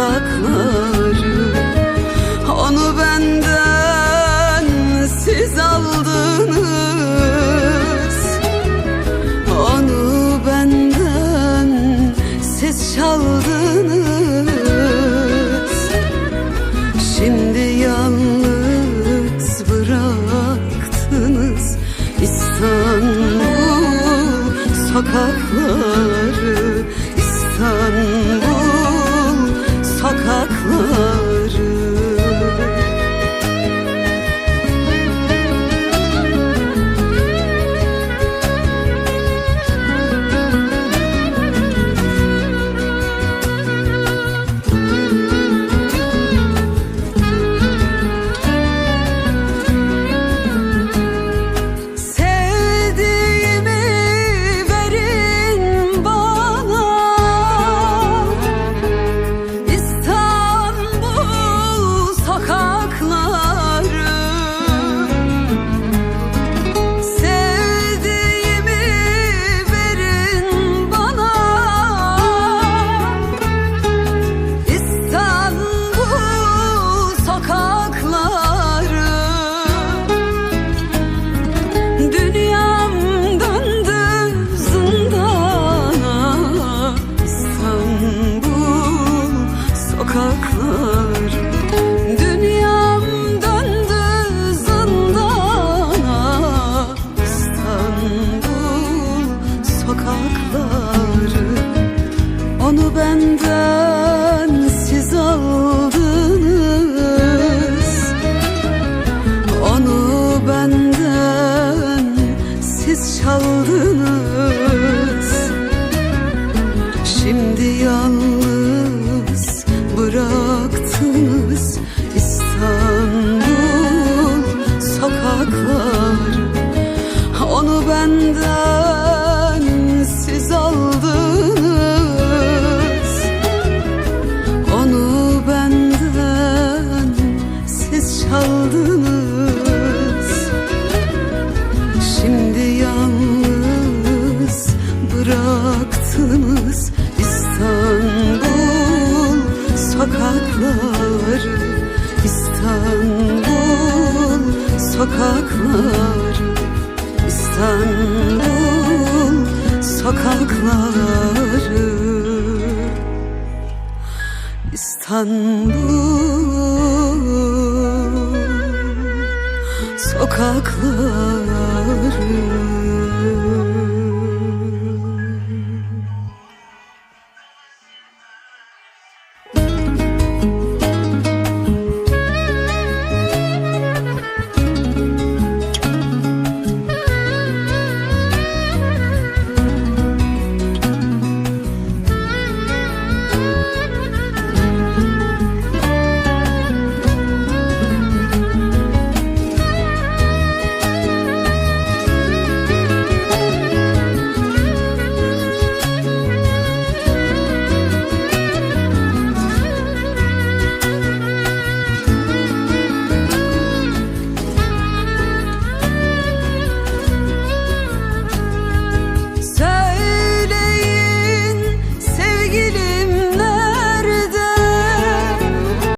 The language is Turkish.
dudakları Onu benden siz aldınız. Onu benden siz çaldınız. Şimdi yalnız bıraktınız İstanbul sokakları İstanbul haklı cook for sokaklar İstanbul sokakları. İstanbul sokaklar